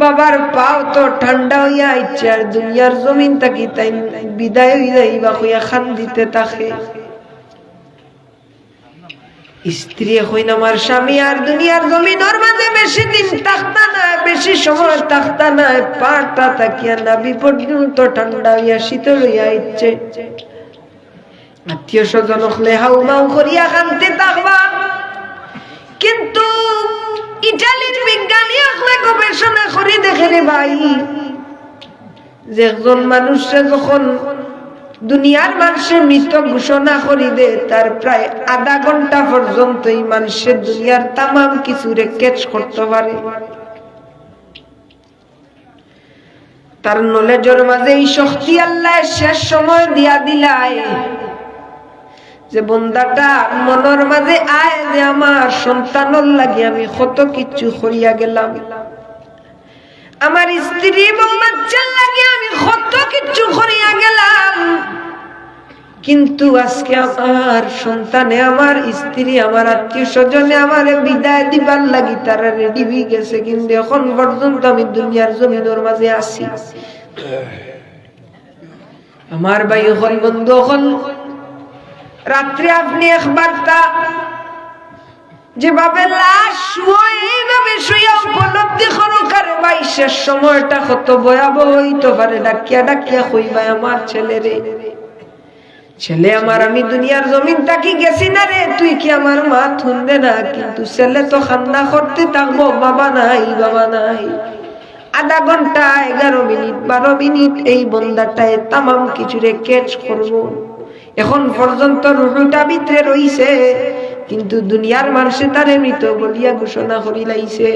বাবার পাও তো ঠান্ডা হইয়া আইছে আর দুনিয়ার জমিন তাকি তাই বিদায় হইয়া যাইবা হইয়া খান দিতে তাকে। স্ত্রী হইন আমার স্বামী আর দুনিয়ার জমিন ওর মাঝে বেশি দিন থাকতা না বেশি সময় থাকতা না পাটা তাকিয়া নাবি পর্যন্ত ঠান্ডা হইয়া শীতল হইয়া ইচ্ছে আত্মীয় স্বজন হলে হাউ মাউ করিয়া খানতে থাকবা। কিন্তু ইটালির বিজ্ঞানী হলে গবেষণা করে দেখে রে ভাই, যে একজন মানুষে যখন দুনিয়ার মানুষের মৃত ঘোষণা করি দে, তার প্রায় আধা ঘণ্টা পর্যন্ত এই মানুষের দুনিয়ার তামাম কিছু রে ক্যাচ করতে পারে। তার নলেজের মাঝে এই শক্তি আল্লাহ শেষ সময় দিয়া দিলায়। যে বন্দাটা মনের মাঝে আয় যে আমার সন্তানর লাগি আমি কত কিছু করিয়া গেলাম। আমার স্ত্রী বাচ্চার লাগে আমি কত কিছু করিয়া গেলাম। কিন্তু আজকে আমার সন্তানে আমার স্ত্রী আমার আত্মীয় স্বজনে আমার বিদায় দিবার লাগি তারা রেডি হয়ে গেছে। কিন্তু এখন পর্যন্ত আমি দুনিয়ার জমিনের মাঝে আছি। আমার ভাই হল বন্ধু হল। রাত্রে আপনি একবার তা যেভাবে লাশ শুয়ে এইভাবে উপলব্ধি করো, কারে ভাই শেষ সময়টা কত ভয়াবহ হইতে পারে? ডাকিয়া ডাকিয়া কইবা, আমার ছেলে রে, ছেলে আমার, আমি দুনিয়ার জমিন তাকি গেছি না রে, তুই কি আমার মা থুনবে না? কিন্তু ছেলে তো খান্না করতে থাকব, বাবা নাই বাবা নাই। আধা ঘণ্টা, এগারো মিনিট, বারো মিনিট, এই বন্দাটায় তামাম কিছুরে ক্যাচ করব। এখন পর্যন্ত রুহুটা ভিতরে রইছে, কিন্তু দুনিয়ার মানুষে তারে মৃত বলিয়া ঘোষণা করি লাইছে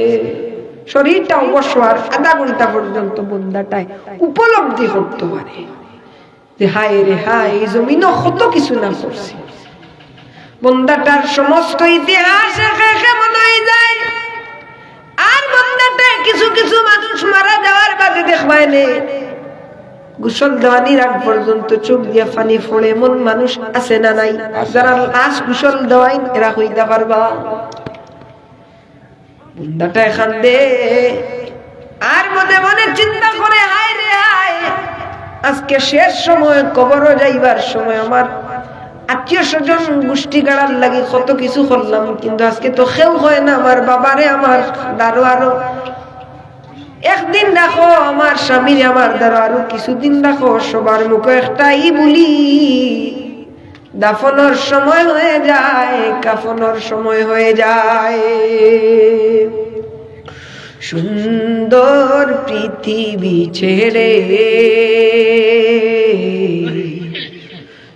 শরীরটা অবশ্য আর আধা ঘণ্টা পর্যন্ত বন্দাটায় উপলব্ধি করতে পারে। যে হায় রে হায়, এই জমিন কত কিছু না করছে। বন্দাটার সমস্ত ইতিহাস যায়। আর বন্দাটায় কিছু কিছু মানুষ মারা যাওয়ার বাদে দেখবায় নেই গোসল দেওয়ানির আগ পর্যন্ত চোখ দিয়া পানি ফোড়ে এমন মানুষ আছে না নাই? যারা লাশ গোসল দেওয়াই এরা হইতে পারবা? বুন্দাটা এখান দে। আর মনে মনে চিন্তা করে হায় রে হায়। আজকে শেষ সময় কবরও যাইবার সময় আমার। আত্মীয় স্বজন গোষ্ঠী গাড়ার লাগে কত কিছু করলাম কিন্তু আজকে তো খেউ হয় না আমার বাবারে আমার দারো আরও একদিন দেখো আমার স্বামীর আমার দ্বারা আরও কিছুদিন দেখো সবার মুখে একটাই বলি। দাফনের সময় হয়ে যায়, কাফনের সময় হয়ে যায়। সুন্দর পৃথিবী ছেড়ে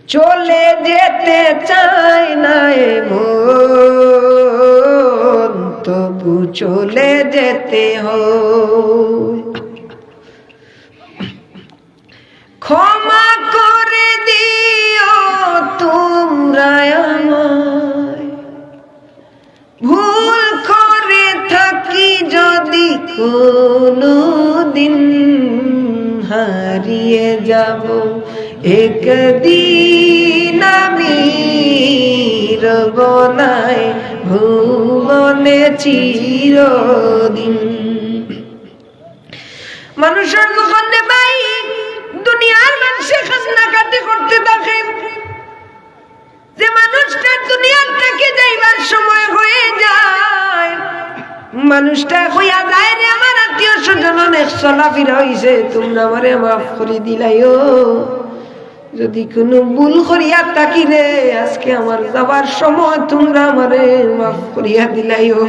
চলে যেতে চায় না মন তবু চলে যেতে হয়। ক্ষমা করে দিও তোমরা ভুল করে থাকি যদি কোনো দিন হারিয়ে যাব। একদিন আমি রবনায় ভুবনে চিরদিন। মানুষের দোকানে ভাই দুনিয়ার মানুষের মানুষে কান্নাকাটি করতে থাকে। যে মানুষটা দুনিয়ার থেকে যাইবার সময় হয়ে যায়, মানুষটা হইয়া যায় রে আমার আত্মীয় স্বজন, অনেক চলাফেরা হইছে, তোমরা আমারে মাফ করে দিলাইও। যদি কোনো ভুল করিয়া থাকি রে আজকে আমার যাবার সময় তোমরা আমারে মাফ করিয়া দিলাইও।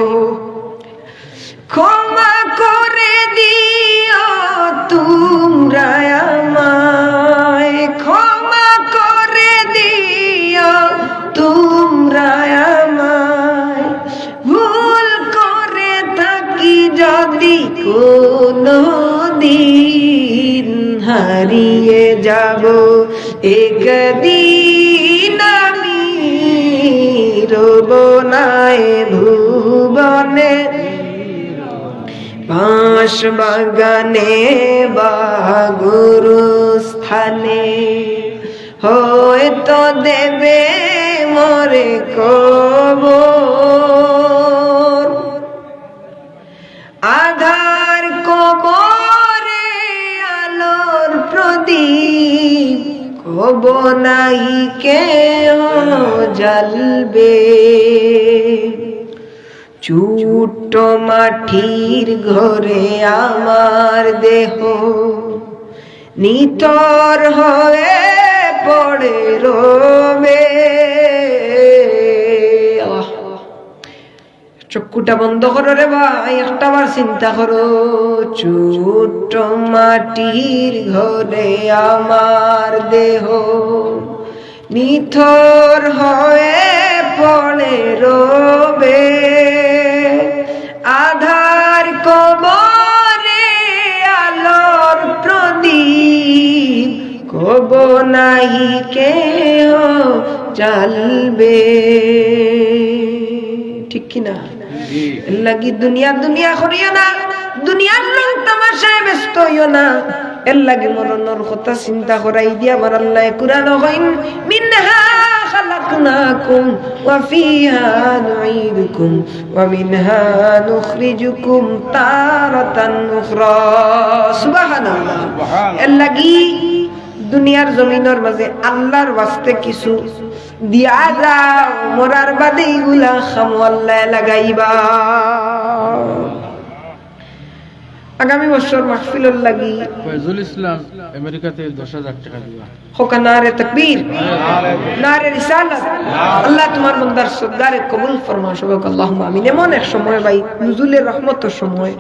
ক্ষমা করে দিও তোমরা আমায়। ক্ষমা করে দিও তোমরা আমায়। ভুল করে থাকি যদি কোনো দিন হারিয়ে যাব। একদিন আমি রব নাই ভুবনে, বাঁশ বাগানে বা গুরু স্থানে হয়তো দেবে মরে কব আধার কবরে আলোর প্রদীপ কব নাই কে জ্বলবে। চুট মাটির ঘরে আমার দেহ নিতর হয়ে পড়ে রবে। চক্ষুটা বন্ধ করো রে ভাই, একটা বার চিন্তা করো। ছোট মাটির ঘরে আমার দেহ নিথর হয়ে পড়ে রবে। আধার কবরে আলোর প্রদীপ, কব নাহি কেউ জ্বলবে। ঠিক কিনা? লাগি দুনিয়া দুনিয়া করিও না। দুনিয়ার রং তামাশায় ব্যস্ত হইও না। এর লাগি মরণের কথা চিন্তা করাই দিয়া আমার আল্লাহ কুরআন হইন মিনহা খালাকনাকুম ওয়া ফিহা নুঈদুকুম ওয়া মিনহা নুখরিজুকুম তারাতান উখরা। সুবহানাল্লাহ। এর লাগি দুনিয়ার জমিনের মাঝে আল্লাহর ওয়াস্তে কিছু দিয়া যাও মরার বাদে এগুলা খামো আল্লাহ লাগাইবা। আগামী বছর মাহফিলর লাগি। ফয়জুল ইসলাম আমেরিকাতে দশ হাজার টাকা দিবা। হোকা নারে তকবীর নারে রিসালাত। আল্লাহ তোমার বন্দার সদ্গারে কবুল ফরমা সবক আল্লাহুম্মা আমিন। এমন এক সময় ভাই নুজুলের রহমতের সময়।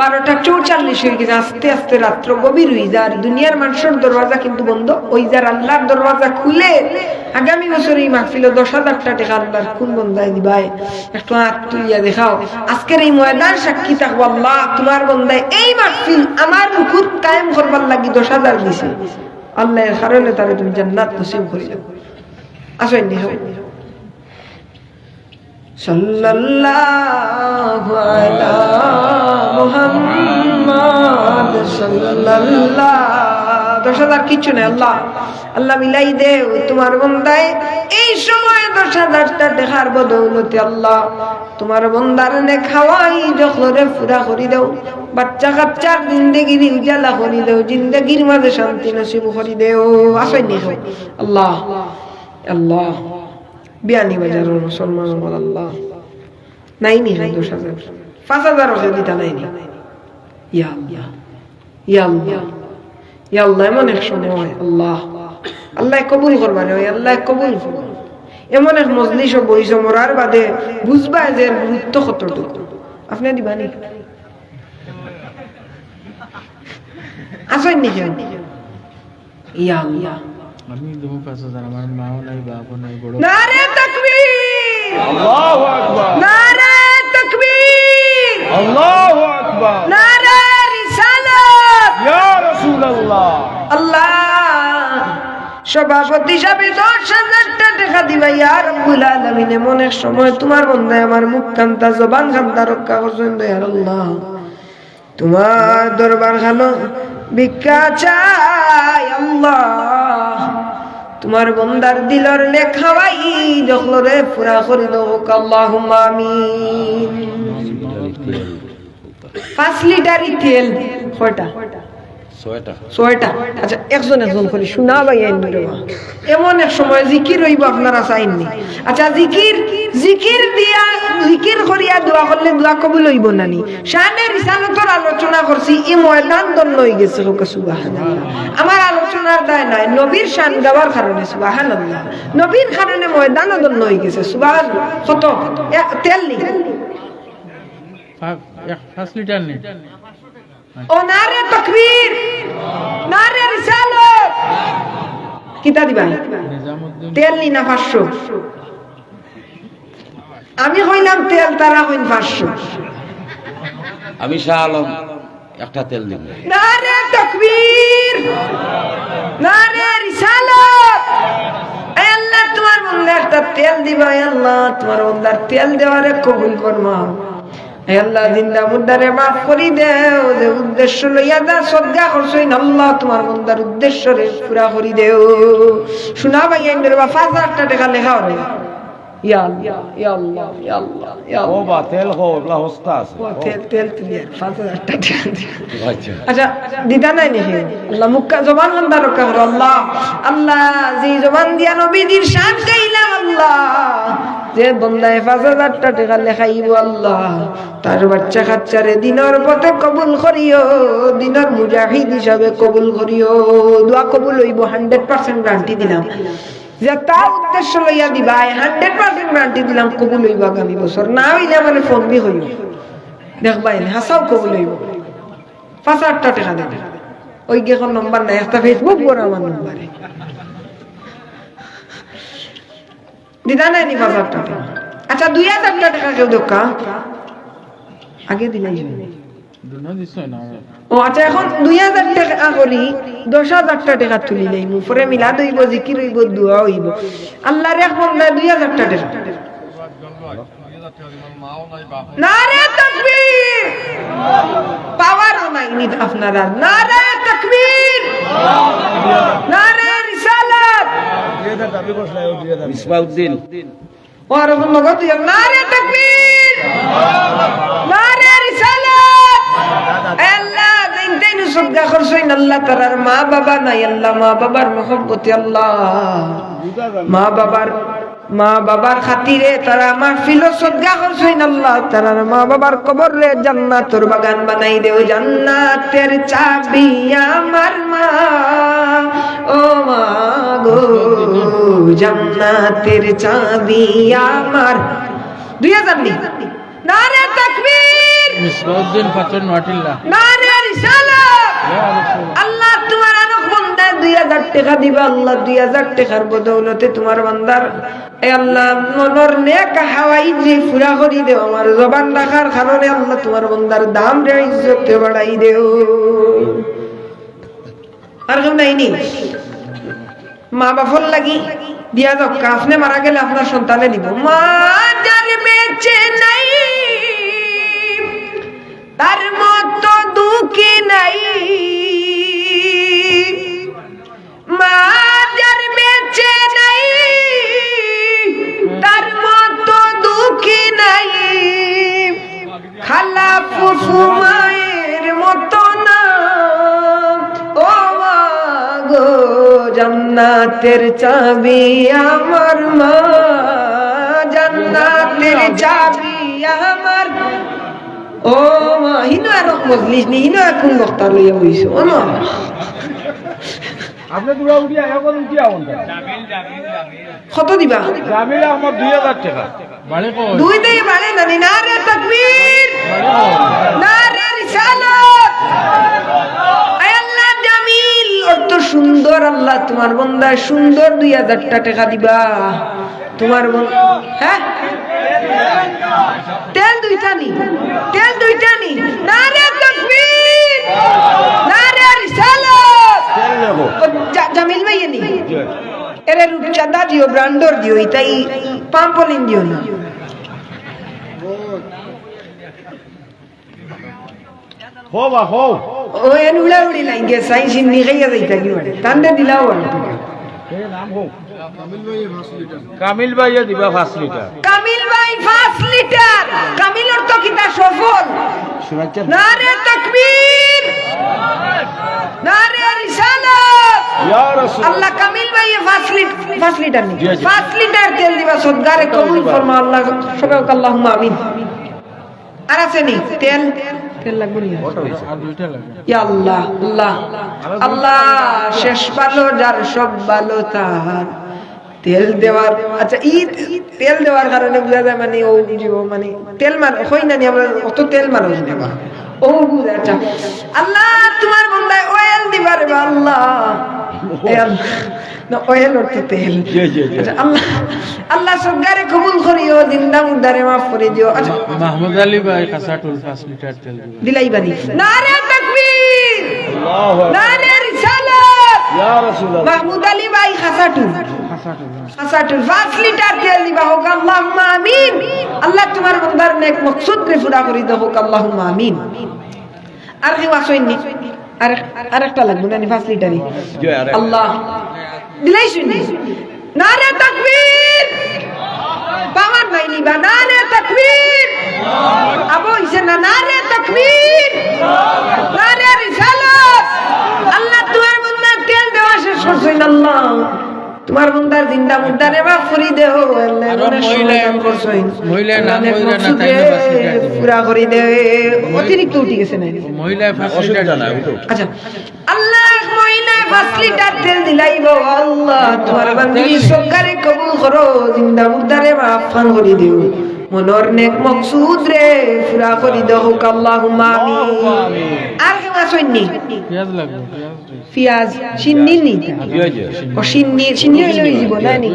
বারোটা চৌচাল্লিশ হয়ে গেছে, আস্তে আস্তে রাত্র গভীর হয়ে যায়। আর দুনিয়ার মানুষের দরওয়াজা কিন্তু বন্ধ। ওই যার আল্লাহর দরওয়াজা খুলে, আগামী বছর এই মাহফিল দশ হাজার টাকা আল্লাহর কোন বন্দায় দিবাই একটু হাত তুলিয়া দেখাও। আজকের এই ময়দান সাক্ষী থাকব আল্লাহ, তোমার বন্দায়। এই মাহফিল আমার মুকুট কায়েম করবার লাগি দশ হাজার দিছে। আল্লাহর কারণে তারে তুমি জান্নাত নসিব যাও আসেন নি সাল্লাল্লাহু আলা মুহাম্মাদ সাল্লাল্লাহ দশ হাজার কিছু নেই, আল্লাহ। আল্লাহ মিলাই দে তোমার বন্দায়। এই সময় দশ হাজারটা দেখার বদৌলতে আল্লাহ তোমার বন্দার নে খাওয়াই যখরে পুরা করি দেও। বাচ্চা কাচ্চার জিন্দগির উজালা করি দেও, জিন্দগির মাঝে শান্তি নসিব করি দেও। আসেনি আল্লাহ আল্লাহ। বিয়ানি বাজার মুসলমান বল আল্লাহ। নাই নি হয় দশ হাজার পাঁচ হাজার ওকে দিতা নাই নি ইয়া আল্লাহ এমন এক সময়, আল্লাহ। আল্লাহ কবুল করবারে ওই আল্লাহ কবুল করবা এমন এক মজলিস বইস মরার বাদে বুঝবা যে গুরুত্ব কতটুকু। আপনি দিবানি আসেন নি কেন? ইয়া আল্লাহ। আমি দেবো পাঁচ হাজার আমার মাও নাই বাপও নাই বড়। নারে তাকবীর! আল্লাহু আকবার। নারে তাকবীর! আল্লাহু আকবার। নারে রিসালাত! ইয়া রাসূলুল্লাহ। আল্লাহ! সভাপতি হিসাবে দশ হাজারটা টাকা দিবা ইয়া রব্বুল আলামিন এমন এক সময় তোমার বন্দায় আমার মুখ কান্তা জবান কান্তা রক্ষা করছেন দয়াল আল্লাহ তোমার দরবার খানো ভিক্ষা চাই আল্লাহ। তোমার বন্দার দিলর লেখাওয়াই যখলরে পুরা করিল আল্লাহুম্মা আমিন। পাঁচ লিটারই তেল কয়টা ছয়টা আচ্ছা একজন একজন করে শোনা ভাই আইন এমন এক সময় জিকির হইব আপনারা চাইননি। আচ্ছা জিকির জিকির দিয়া জিকির করিয়া দোয়া করলে দোয়া কবুল হইব নানি শানে রিসালতর আলোচনা করছি ই ময়দান দন্ন হয়ে গেছে হোক সুবহানাল্লাহ। আমার আলোচনার দায় নাই নবীর শান গাওয়ার কারণে সুবহানাল্লাহ। নবীর কারণে ময়দান দন্ন হয়ে গেছে সুবহান কত? এ- তেল নি? লিটার নেই ও নারে তকবীর নারে রিসালত। কিতা দিবা? তেল নি না পাঁচশো? আমি হইলাম তেল তারা হইন পাঁচশো। আমি শাহ আলম একটা তেল দিব। নারে তকবীর নারে রিসালত। আল্লাহ তোমার বন্ধে একটা তেল দিবা আল্লাহ তোমার বন্দার তেল দেওয়ারে কবুল করমা আল্লাহ জিন্দা মুদ্দারে মাফ করি দেও যে উদ্দেশ্য লইয়া দা সদ্গা করছইন আল্লাহ তোমার উদ্দেশ্য রে পুরা করি দেও। শোনা ভাই আইন বা পাঁচ হাজারটা টাকা লেখা হবে ইয়া আল্লাহ ইয়া আল্লাহ ইয়া আল্লাহ ইয়া ও বা তেল খো ওগুলা হস্তা আছে। ও, তেল তেল তুলিয়ে পাঁচ হাজার টাকা আচ্ছা। আচ্ছা দিদা নাই আল্লাহ মুক্কা জবান বন্ধা রক্ষা করো আল্লাহ। আল্লাহ যে জবান দিয়া নবীজির শান গাইলাম আল্লাহ। যে বন্দায় পাঁচ হাজার টাকা লেখাইব আল্লাহ, তার বাচ্চা কাচ্চারে দিনের পথে কবুল করিও, দিনের মুজাহিদ হিসাবে কবুল করিও। দোয়া কবুল হইব, হান্ড্রেড পার্সেন্ট গ্যারান্টি দিলাম। যে তা উদ্দেশ্য লইয়া দিবা হান্ড্রেড পার্সেন্ট গ্যারান্টি দিলাম, কবুল হইব আগামী বছর। না হইলে আমার ফোন দি হইব। দেখবাই হাসাও কবুল হইব। পাঁচ আটটা টাকা দেবে ওই গেখন নম্বর নাই, একটা ফেসবুক বড় আমার নম্বরে। দিদা নাই নি পাঁচ আটটা টাকা আচ্ছা দুই হাজারটা টাকা কেউ দোকা আগে দিলাই ও আচ্ছা এখন দুই হাজার টাকা করি দশ হাজারটা টাকা তুলি মিলা দইব জিকির হইব দোয়া হইব। আল্লাহর এক বন্দায় দুই হাজারটা টাকা। তাকবীর! পাওয়ারও নাই আপনারা তাকবীর! মিসবাউদ্দিন। তাকবীর! রিসালাত! আল্লাহ দিন দিন সদকা আল্লাহ মা বাবা নাই। আল্লাহ মা বাবার মহব্বতে আল্লাহ। মা বাবার মা বাবার খাতিরে তারা আমার ফিলো সদকা করছইন আল্লাহ তারার মা বাবার কবর রে জান্নাতের বাগান বানাই দেও জান্নাতের চাবি আমার মা। ও মা গো। জান্নাতের চাবি আমার। দুই হাজার নি? না রে তাকবীর মিসবাউদ্দিন পাচন মাটিল্লা না রে রিসালাত আল্লাহ তোমার আনক বান্দার দুই হাজার টাকা দিবা। আল্লাহ দুই হাজার টাকার বদৌলতে তোমার বান্দার। এ আল্লাহ মনর নেক হাওয়াই যে ফুরা করি দেও আমার জবান রাখার কারণে আল্লাহ তোমার বান্দার দাম রে ইজ্জত বাড়াই দেও। আর কেউ নাই নি? মা বাপর লাগি? দিয়া যাক আপনি মারা গেলে আপনার সন্তানে দিব মা যার মজলিস নি হিনো এখন বক্তা লইয়া বইছো? আপনি দুরা উঠিয়া এখন উঠিয়া কত দিবা? জামিল আহমদ দুই হাজার টাকা। দুই দিয়ে বাড়ে না না রে তাকবীর। না রে রিসালাত। আল্লাহ জামিল অত সুন্দর আল্লাহ তোমার বন্দা সুন্দর দুই হাজারটা টাকা দিবা। তোমার হ্যাঁ? তেল দুইটা নি। তেল দুইটা নি। না রে তাকবীর না রে রিসালাত তেল লেখো ও জা- জামিল ভাই নি এরে রূপচাঁদা দিও ব্রান্ডর দিও এটাই পাম্পলিন দিও না হো বা হো ও এন উড়া উড়ি লাইগে সাই সিন্নি খাইয়া যাইতা কি মানে দিলাও আর এ নাম হো কামিল ভাইয়া দিবা পাঁচ লিটার। কামিল ভাই 5 লিটার। কামিলর তো কিতা সফল? শুনাচ্ছেন না রে তাকবীর। না রিসালাত। ইয়া রাসূল। আল্লাহ কামিল ভাই 5 লিটার 5 লিটার নি। জি, জি। 5 লিটার তেল দিবা সদগারে কবুল ফরমা আল্লাহ সবাই আল্লাহুম্মা আমিন। আর আছে নি? তেল? তেল লাগবে নি? আর দুইটা লাগে ইয়া আল্লাহ আল্লাহ আল্লাহ শেষ ভালো যার সব ভালো তার তেল দেওয়ার আচ্ছা ই তেল দেওয়ার কারণে বুঝা যায় মানে ও বুঝিব মানে তেল মার হই না আমরা অত তেল মারো নেবা ও বুঝা আচ্ছা। আল্লাহ তোমার বন্দায় অয়েল দিবার আল্লাহ। অর্থ তেল। আচ্ছা আল্লাহ আল্লাহ সবগারে কবুল করিও জিন্দা মুদারে মাফ করে দিও। আচ্ছা মাহমুদ আলী ভাই লিটার তেল দিলাই বানি। নারে তাকবীর! আল্লাহু আকবার। নারে রিসালাত! ইয়া রাসূলুল্লাহ। মাহমুদ আলী ভাই খাসাটু কাসাটুল খাসাটু 5 লিটার তেল দিবা হোক আল্লাহুম্মা আমিন। আল্লাহ তোমার বান্দার নেক মকসুদ রে পুরা করি দাও হোক আল্লাহুম্মা আমিন। আর কি ওয়াসইনি আর আর একটা লাগবে না 5 লিটারই। আল্লাহ। দিলাই শুনি। নারে তাকবীর। নাই নিবা না রে তাকবীর। আবু হইছে না না রে তাকবীর না রে রিসালাত আল্লাহ তোমার বন্দা তেল দেওয়া শেষ করছেন আল্লাহ তোমার বন্দার জিন্দা মাফ করি দেও আল্লাহ আরও মহিলা- সমাধান মহিলা না, দিবে। পুরা করে দে অতিরিক্ত উঠে গেছে না মহিলা ফ্যাসিলিটি আচ্ছা। আল্লাহ মহিলা ফাসলিটা তেল দিলাইব আল্লাহ তোমার বান্দি সরকারে কবুল করো জিন্দা মুদ্দারে মাফান করি দিও। মনর নেক মকসুদ রে পুরা করি দাও হোক আল্লাহুম্মা আমিন। আর কেউ আসেননি পেঁয়াজ লাগবে পেঁয়াজ সিন্নি নি? ও সিন্নি সিন্নি হইলে হয়ে যাব না নি?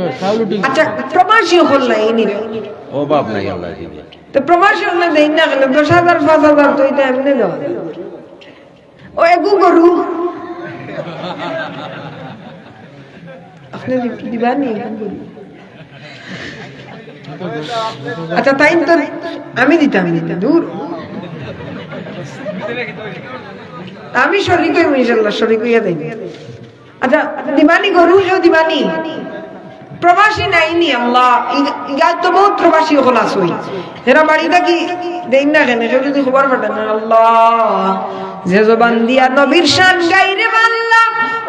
আচ্ছা প্রবাসী হল না এই নিরে ও বাপ নাই আল্লাহ দিবে তো প্রবাসী হল না দেই না গেলে দশ হাজার পাঁচ হাজার তো এটা এমনি দেওয়া। ও এগু গরু। আপনি দিবানি এগু গরু আচ্ছা তাই তো আমি দিতাম। দূর। আমি শরিক হইব, ইনশাল্লাহ, শরিক হইয়া দেই আচ্ছা দিবানি, গরু দিবানি। প্রবাসী নাইনি আল্লাহ। ইগা তো বহুত প্রবাসী হল আসই এরা বাড়ি থাকি দেই না কেন? যদি খবর পাঠান, আল্লাহ। যে জবান দিয়া নবীর শান গাইরে বাল্লা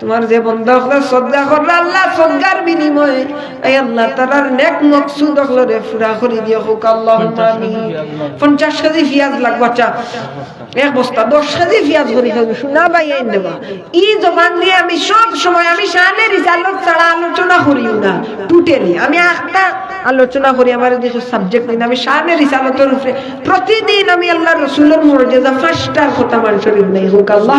তোমার যে বন্ধ হলো শ্রদ্ধা করল আল্লাহ শ্রদ্ধার বিনিময়ে এই আল্লাহ তারার নেক মকসুদ হলো রে ফুরা করে দিও হোক আল্লাহ পঞ্চাশ কেজি পেঁয়াজ লাগবো। আচ্ছা এক বস্তা দশ কেজি পেঁয়াজ করে খাবি শোনা ভাই আইন দেবা ই জবান দিয়ে আমি সব সময় আমি শানে রিজাল্ট ছাড়া আলোচনা করিও না টুটেলি আমি একটা আলোচনা করি আমার যেসব সাবজেক্ট নিন আমি শানে রিসালতের উপরে প্রতিদিন আমি আল্লাহ রসুলের মর্যাদা ফার্স্টার কথা মানুষের নাই হোক আল্লাহ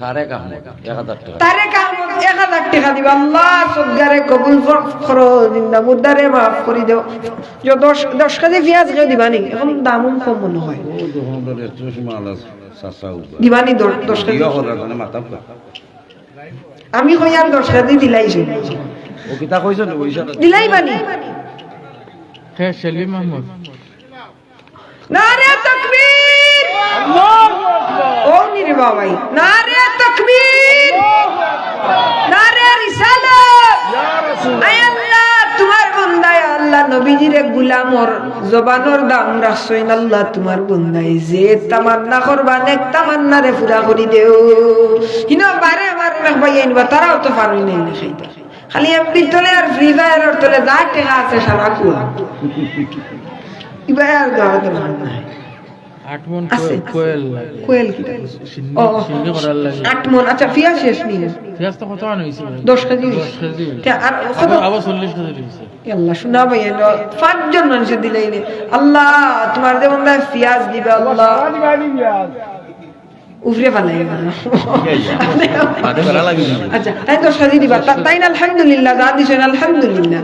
তারে কাম এক হাজার টাকা। তারে কামত এক হাজার টাকা দিবা। আল্লাহ সদ্গারে কবুল করো জিন্দা মুদ্দারে মাফ করে দেও। যে দশ দশ কেজি পেঁয়াজ কেউ দিবানি এখন দামও কম মনে হয়। ও যখন ধরে চশমা আলা চাচা উবা দিবানি দশ দশ কেজি? দিও হলার মানে মাথা পা আমি কই আর দশ কেজি দিলাইছি ও কিতা কইছ নি? দিলাই বানি হে সেলিম মাহমুদ। নারে তাকবীর! ও নিরে বাবাই। নারে তাকবীর। নারে রিসালাত। আয় আল্লাহ, তোমার বন্দায় আল্লাহ নবীজিরে গুলামর জবানর দাম রাখছইন আল্লাহ তোমার বন্দায়। যে তামান্না করবা, নেক তামান্না রে পুরা করি দেও। হিনো বারে মেঘ ভাই আইনবা তারাও তো পারই নাই না খাইতে। খালি এমনি তলে আর ফ্রি ফায়ারের তলে যা টেকা আছে সারা কুয়া। ইবা আর দরকার নাই। আট মন আছে, কোয়েল কোয়েল কি? সিন্নি করার লাগে। আট আচ্ছা শেষ নি? তো কত আন ভাই? দশ কেজি দশ কেজি আর আবার- আবার চল্লিশ কেজি হয়েছে আল্লাহ শোনা ভাই পাঁচজন রে আল্লাহ তোমার পিয়াজ দিবে আল্লাহ। উফরে ফেলাই আচ্ছা তাই দশ কেজি দিবা। তাই না আলহামদুলিল্লাহ যা দিছেন আলহামদুলিল্লাহ।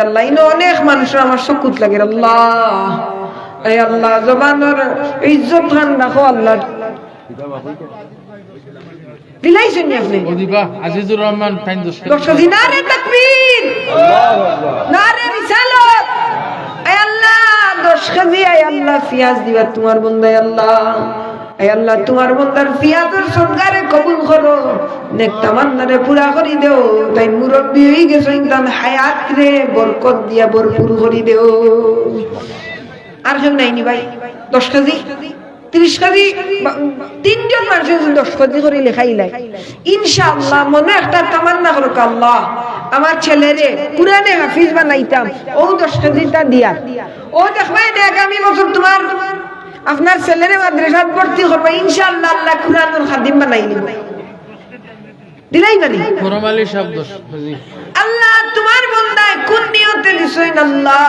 আল্লাহ ইনো অনেক মানুষের আমার সকুত লাগে আল্লাহ। এই আল্লাহ জবানের ইজ্জত খান রাখো আল্লাহ। দিলাইছেন আপনি? দিবা আজিজুর রহমান টাইম দশ কেজি। দশ তাকবীর। নারে রিসালাত। আয় আল্লাহ দশ কেজি আয় আল্লাহ পিয়াজ দিবা তোমার বন্দায় আল্লাহ। আল্লাহ তোমার বন্দার পিয়াজের সরকারে কবুল করো। নেক তামান্নারে পুরা করি দেও। তাই মুরব্বী হয়ে গেছো ইনতান হায়াত রে বরকত দিয়া ভরপুর করি দেও। আর কেউ নাইনি ভাই, দশ কেজি, ত্রিশ কেজি তিনজন মানুষের দশ কেজি করে লেখাই লাই। ইনশাআল্লাহ মনে একটা তামান্না করো আল্লাহ। আমার ছেলেরে পুরানে হাফিজ বানাইতাম, ও দশ কেজিটা দিয়া। ও দেখবাই না আগামী বছর তোমার, আপনার ছেলেরে মাদ্রাসাত ভর্তি করবে ইনশাআল্লাহ আল্লাহ কুরআনুল খাদিম বানাই নিব। আল্লাহ তোমার বন্দায় কোন নিয়তে দিছইন আল্লাহ?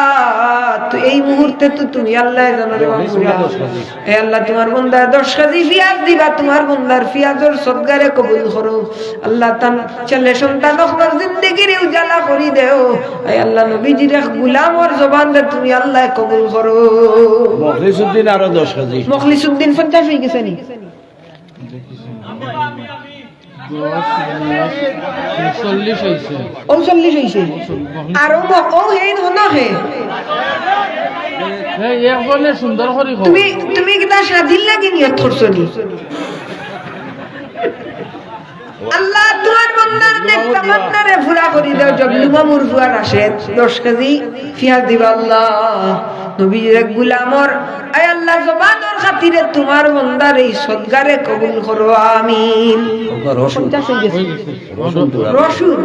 তো এই মুহূর্তে তো তুমি আল্লাহ জানো রে এ আল্লাহ তোমার বন্দার দশ কেজি পিয়াজ দিবা তোমার বন্দার পিয়াজর সদগারে কবুল করো। আল্লাহ তান ছেলে সন্তান আপনার জিন্দগির উজালা করি দেও। এ আল্লাহ নবীজির এক গুলামর জবান দে তুমি আল্লাহ কবুল করো। মখলিসুদ্দিন আরও দশ কেজি মখলিসুদ্দিন পঞ্চাশ হয়ে গেছে নি? চল্লিশ হয়েছে ম- ও হে নহ হে একজনে সুন্দর করে তুমি তুমি কিতা সাজিল লাগি নিয়ত করছ নি? আল্লাহ তোমার বন্দার নেকটা বন্দারে ফুরা করি দাও আসে দশ কেজি পিয়াজ দিবা আল্লাহ। নবীর এক গুলামর আয় আল্লাহ জবানোর খাতিরে তোমার বন্দার এই সদগারে কবুল করো আমিন। রসুন।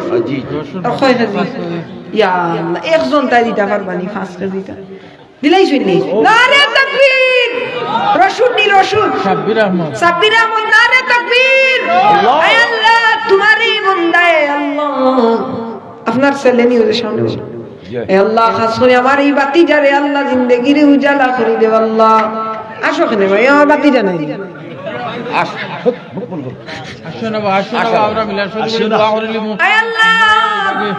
ইয়া আল্লাহ একজন তাই দিতে পারবানি পাঁচ কেজিটা। দিলাই শুননি নারে তাকবীর! রসুন নি রসুন। সাব্বির আহমদ। সাব্বির আহমদ নারে তাকবীর। আল্লাহ। তোমারই বন্দায় আল্লাহ। আপনার ছেলে নি সামনে বসে। আল্লাহ খাস করে আমার এই বাতি যারে আল্লাহ জিন্দগির উজালা করে দেব আল্লাহ। আসো কেন ভাই আমার বাতি জানাই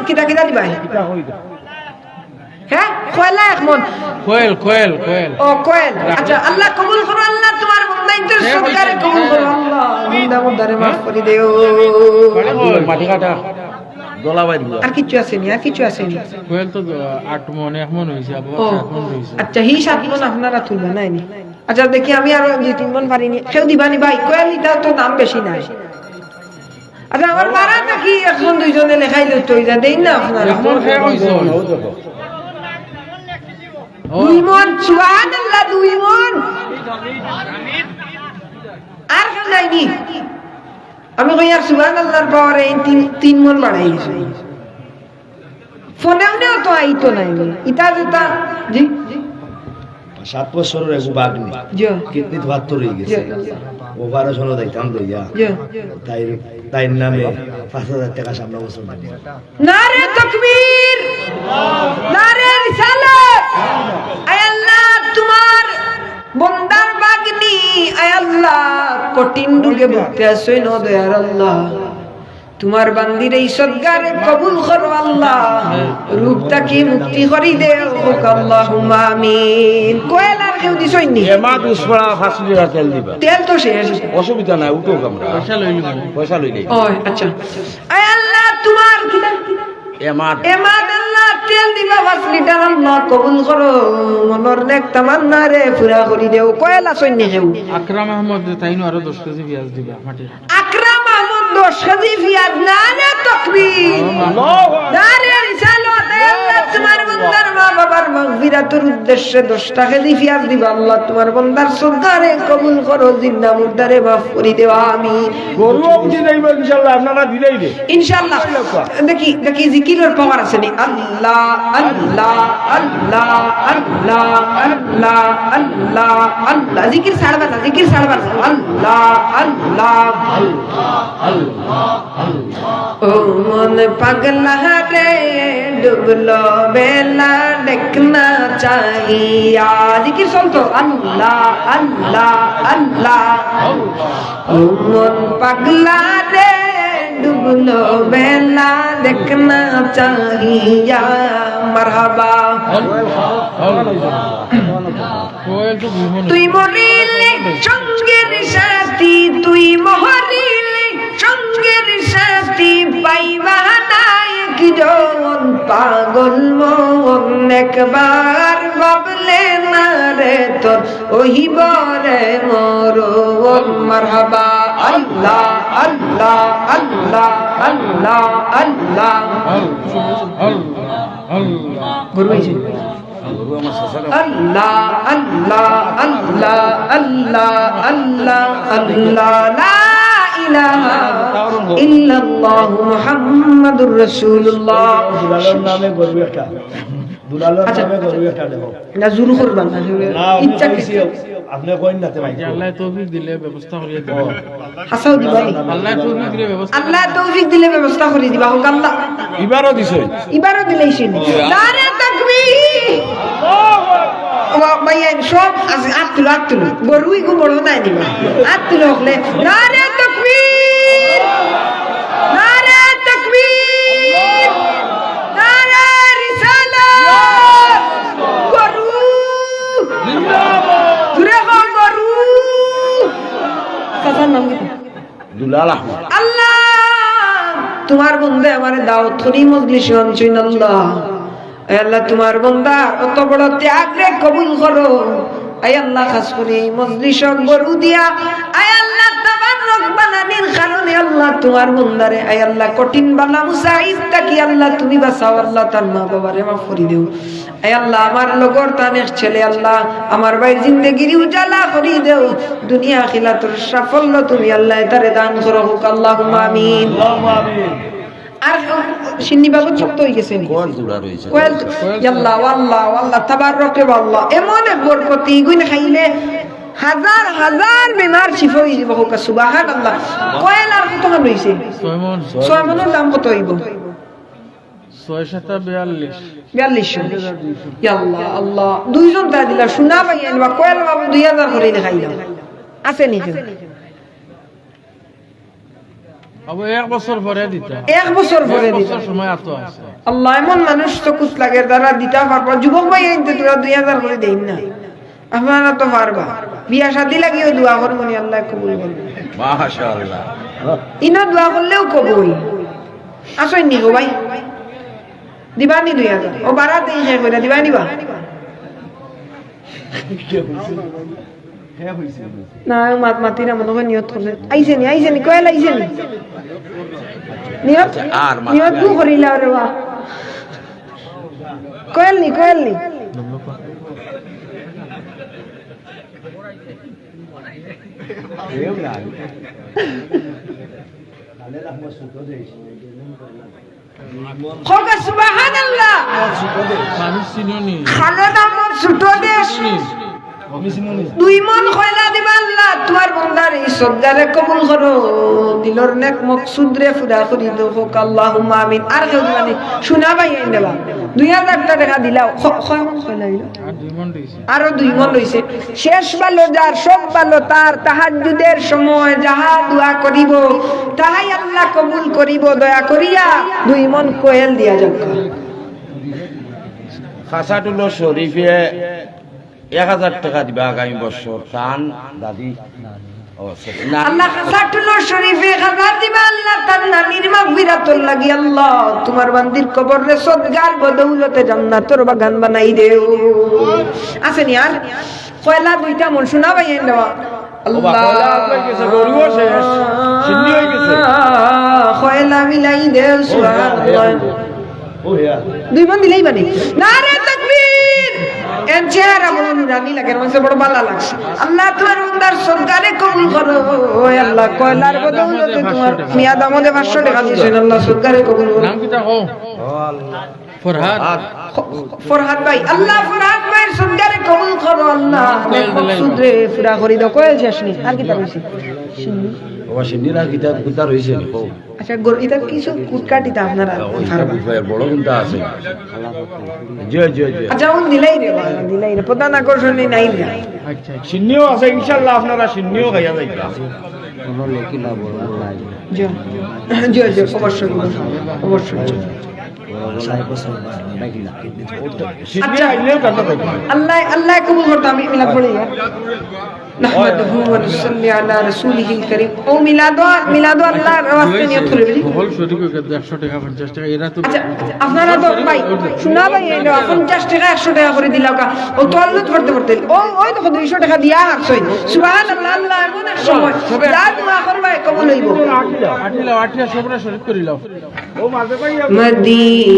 কিতা কিতা দিবাই হ্যাঁ? কয়লা এক কোয়েল কোয়েল কোয়েল ও কোয়েল আচ্ছা আল্লাহ কবুল করো আল্লাহ তোমার বন্দাইদের হ্যাঁ, সরকারে কবুল করো। আল্লাহ জিন্দা মুর্দারে মাফ করে দিও মাটি কাটা। দলা বাই দিবা আর কিছু আসেনি আর কিছু আসেনি। কোয়েল তো আট মন এক মন হয়েছে আবার ও সাত মন হয়েছে আচ্ছা হি সাত মন আপনারা তুলবেন নাইনি আচ্ছা দেখি আমি আরও দুই তিন মন পারিনি। কেউ দিবানি ভাই কোয়েল তো দাম বেশি নাই। আচ্ছা আমার পাড়া নাকি একজন দুইজনে লেখাই লইতে হইয়া দেই না আপনারা এখন শেষ হয়েছে ও দুই মন সুবহান আল্লাহ দুই মন। আর যায়নি। আমি কই আর সুবহান আল্লাহর পাওয়ারে এই তিন তিন মন বাড়াই গেছে ফোনেও নেও তো আইতো নাই যেটা জি। সাত বছরের এক বাগনি। কিডনি বাহাত্তর হয়ে গেছে। লইয়া তাই তাই নামে পাঁচ হাজার টাকা সামনে বছর দিবে নারে তাকবীর! আয় আল্লাহ তোমার বন্দার বাগনি। আয় কঠিন রোগে ভুগতে আসই ন আল্লাহ। তোমার বান্দির এই সদগারে কবুল করো আল্লাহ। রূপটাকে মুক্তি করি দেও আল্লাহুম্মা আমিন। কোয়েল আর কেউ দিছই নি এমা দুশ পড়া তেল দিবা। তেল তো শেষ। অসুবিধা নাই উঠো আমরা। পয়সা লইলি পয়সা লইলে ও আচ্ছা। আয় আল্লাহ তোমার কিতা কিতা এমা এমান আল্লাহ তেল দিবা পাঁচ লিটার আল্লাহ কবুল করো। মনের নেক তামান্না রে পুরা করি দেও। কয়লা সৈন্য হেউ আকরাম আহমদ তাইনো আরও কেজি পেঁয়াজ দিবা মাটি। আকরাম আহমদ দশ কেজি পিয়াজ না না তোমার বন্দার মা বাবার মাগফিরাতের উদ্দেশ্যে দশটা কেজি পিয়াজ দিবা। আল্লাহ তোমার বন্দার সরকারে কবুল করো জিন্দা মুর্দারে মাফ করি দেওয়া আমি গরু অবধি নেইব ইনশাল্লাহ আপনারা দিলেই দে। ইনশাআল্লাহ। দেখি দেখি জিকিরের পাওয়ার আছে নি। আল্লাহ আল্লাহ আল্লাহ আল্লাহ আল্লাহ আল্লাহ আল্লাহ। জিকির ছাড়বা না জিকির ছাড়বা না। আল্লাহ আল্লাহ ও মন পাগলা রে ডুবলো বেলা দেখনা চাহিয়া জিকির চলতো আল্লাহ আল্লাহ আল্লাহ। মন পাগলা রে ডুবলো বেলা দেখনা চাহিয়া মারহাবা। তুই মরিলে সঙ্গের সাথী, তুই মহরিলে সঙ্গের সাথী পাইবা নায়ক জন পাগল মন একবার বাবলে না রে তোর ওহি বরে মরো মারহাবা আল্লাহ আল্লাহ আল্লাহ আল্লাহ আল্লাহ। গুরু আল্লাহ আল্লাহ আল্লাহ আল্লাহ আল্লাহ আল্লাহ নামে গরু একটা। দুলালোর আচ্ছা। নামে গরু একটা দেখো। না জুরু করবা না না। ইচ্ছা কইছি আপনি কইন না তে ভাই আল্লাহ তৌফিক দিলে ব্যবস্থা করিয়ে দিবে। হাসাও দিবা নি? আল্লাহ তৌফিক দিলে ব্যবস্থা আল্লাহ তৌফিক দিলে ব্যবস্থা করে দিবা হোক আল্লাহ। এবারও দিছে। এবারও দিলেই নারে তাকবীর। ভাইয়া সব আছে আট তুলো আট তুলো। গরুই গো বড় নাই দিবা। আট তুলো হলে। নারে তাকবীর নারে তাকবীর নারে রিসালাত গরু দূরে হও গরু কাকার নাম কি? দুলাল আহমদ। আল্লাহ তোমার বন্ধে আমার দাও থরি মজলিসে অঞ্চল আল্লাহ। আল্লাহ তোমার বন্দা অত বড় ত্যাগ রে কবুল করো। আয় আল্লাহ খাস করে মজলিস গরু দিয়া আয় আল্লাহ বানানির কারণে আল্লাহ তোমার বন্দারে। আয় আল্লাহ কঠিন বালা মুসাইদ তাকি আল্লাহ তুমি বাঁচাও আল্লাহ তার মা বাবারে মাফ করে দিও। আয় আল্লাহ আমার লগর তানের ছেলে আল্লাহ আমার ভাই জিন্দগিরি উজালা করি দেও। দুনিয়া খিলাতুর সাফল্য তুমি আল্লাহ তারে দান করো হোক আল্লাহ আমিন। আর সিন্নি বাবু ছোট্ট হয়ে গেছে নি? কোন দুলা রয়েছে। কোয়েল আল্লাহ আল্লাহ আল্লাহ তাবারকে আল্লাহ এমন এক বরকতি গুণ খাইলে হাজার হাজার বেমার শিফা হয়ে যাব হোক সুবাহান আল্লাহ কোয়েল আর কত মান রইছে ছয় মনের দাম কত হইব ছয় সাতা বিয়াল্লিশ বিয়াল্লিশশো আল্লাহ আল্লাহ। দুইজন তা দিলা শোনা পাই আনবা কোয়েল বাবু দুই হাজার করে দেখাইলাম আছে এক বছর পরে দিতে। হবে। এক বছর পরে এক সময় এত আছে। আল্লাহ এমন মানুষ তো কুত লাগে দিতে পারব যুবক ভাই দুই হাজার করে দেন না। আপনারা তো পারবা। বিয়া শাদি লাগিও দোয়া করব নি আল্লাহ কবুল করবে মাশাআল্লাহ। ইনো দোয়া করলেও কবুল। আসই নি গো ভাই। দিবা নি দুই হাজার। ও বারা দিন শেষ করে দিবা নিবা না মাত মাতি না মনে নিয়ত করছে আইছে নি আইছে নি কয়েল আইছে নি। নিয়ত মাত নিয়ত গু করিলা রে বা। কয়েল নি কয়েল নি। খোকা সুবহানাল্লাহ! মানুষ চিনি খালেদ আহমদ ছোট দেশ দুই মন খয়লা দিবা আল্লাহ তোমার বন্দার এই সজ্জারে কবুল করো। দিলর নেক মকসুদ রে ফুরা করি দো হোক আল্লাহুম্মা আমিন। আর কেউ দিবানি শোনা ভাই আইন দেবা। দুই হাজার টাকা দিলাও কয় মন খয়লা দিল। আর দুই মন দিয়েছে আরও দুই মন রইছে। শেষ ভালো যার সব ভালো তার তাহাজ্জুদের সময় যাহা দোয়া করিব তাহাই আল্লাহ কবুল করিব। দয়া করিয়া দুই মন কোয়েল দিয়া যাক। খাসাটুলো শরীফে এক হাজার টাকা দিবা আগামী বছর। তান দাদি। ও সরি, না আল্লাহ খাসাটুলো শরীফে খাবার দিবা আল্লাহ তার নানির মাগফিরাতুল লাগি আল্লাহ তোমার বান্দির কবর রে সদগার বদৌলতে জান্নাতের বাগান বানাই দেও। আসেনি আর? কয়লা দুইটা মন শোনা ভাই কয়লা হয়ে হয়ে মিলাই দেও সুবহানাল্লাহ। দুই মন দিলেই মানে। নারে তাকবীর এন চেহারা বড় নুরানি লাগে মানে বড় ভালো লাগছে। আল্লাহ তোমার উন্দার সরকারে কবুল করো। ও আল্লাহ কয়লার বদৌলতে তোমার মিয়া দামদে 500 টাকা দিয়েছেন আল্লাহ সরকারে কবুল করো। নাম কিটা কও ফরহাদ। ফরহাদ ভাই আল্লাহ ফরহাদ ভাই সরকারে কবুল করো আল্লাহ। সুদরে পুরা করি দাও কয়েল শেষ নি আর কি তার কুতা রয়েছে আচ্ছা এটা কিছু কুটকাটিটা আপনারা বড় কোনটা আছে। জয় জয় জয়। আচ্ছা দিলাই রে দিলাই রে প্রধান আকর্ষণই নাই আচ্ছা সিন্নিও আছে ইনশাল্লাহ আপনারা সিন্নিও খাইয়া যাইবা। জয়। জয় জয় অবশ্যই অবশ্যই। আল্লাহ আল্লাহ কবুল করতে আমি মিলাদ পড়ি نحمده ونصلي على رسوله الكريم ও মিলাদ মিলাদ আল্লাহর ওয়াস্তে নিয়ত করে দিই বহল শরীফে একশো টাকা পঞ্চাশ টাকা এরা তো আচ্ছা আপনারা তো ভাই শোনা ভাই এই নাও, পঞ্চাশ টাকা একশো টাকা করে দিলাম কা ও তো আল্লাহ পড়তে পড়তে ও ওই দেখো দুইশো টাকা দিয়া হারছই সুবহান আল্লাহ আল্লাহ এমন এক সময় যা দোয়া করবা কবুল হইব আঠিলাও আঠিয়া সবরা শরীফ করিলাও ও মাঝে পাইয়া মদিনা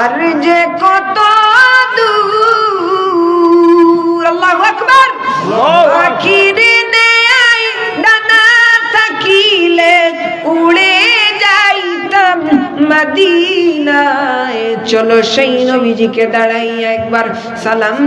আর যে কত দূর আল্লাহু আকবার। পাখিরে নেই ডানা থাকিলে উড়ে যাইতাম মদিনায়। চলো সেই নবীজিকে দাঁড়াইয়া একবার সালাম